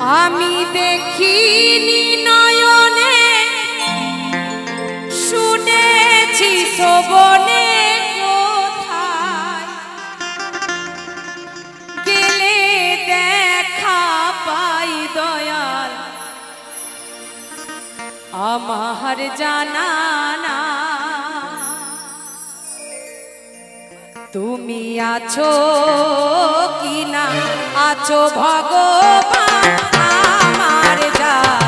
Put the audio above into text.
আমি দেখিনি নয়নে, শুনেছি গেলে দেখা পাই আমার জানা না। তুমি আছো কি না আছো ভগবান। আমার জানা